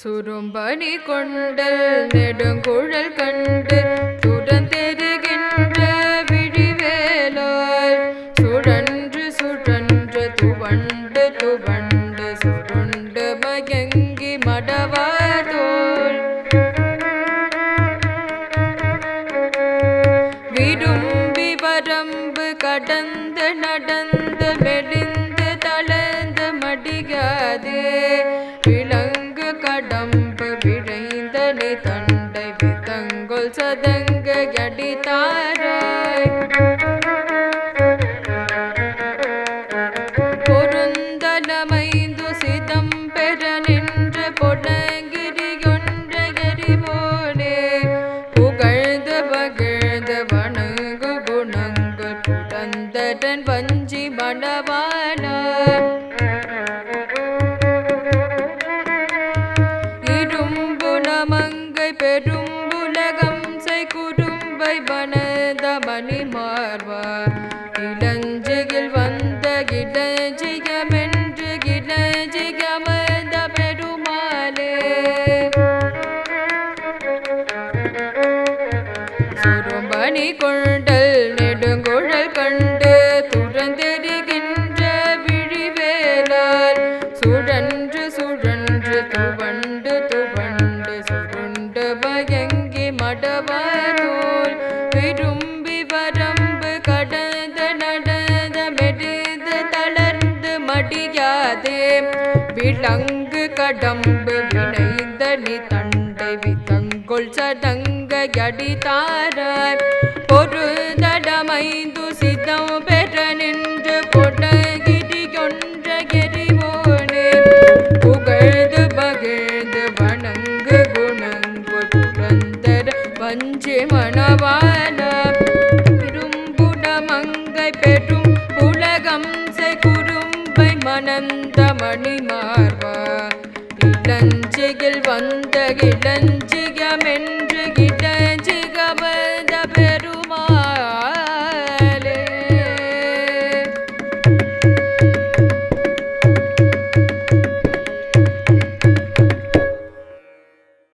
சுரும்பணி கொண்டல் நெடுங்குழல் சுருண்டு மடவாதோள்? விரும்பி வரம்பு கடந்து நடந்து மெலிந்து தளர்ந்து மடியாதே விலங்கு கடம்பு விழைந்தனி தண்டை விதங்கொள் சதங்க அடித்தாராய். நமங்கை பெரும்புலகம் செய் குறும்பை வனத மணி மார்வா இளஞ்சியில் வந்த இடஞ்சிகமென்று இடஞ்சிகமந்த பெருமாளே. சுரும்பணி கொள் மடவாரோல் விரும்பி வரம்பு கடந்த நடந்த மெடிது தளர்ந்து மடியாதே. விலங்கு கடம்பு வினைந்த நீ தண்டை விதங்கொள் சடங்க அடித்தாராய். ஒரு தடமைந்து சிதம் பெற நின்று பொடகிரி கொன்ற எரிவோனே. புகழ்ந்து பகிழ்ந்து வணங்க வஞ்சி மணவான விரும்புட மங்கை பெரும் உலகம் செய் குறும்பை மணந்த மணிமார்வா. இளஞ்சியில் வந்த இளஞ்சி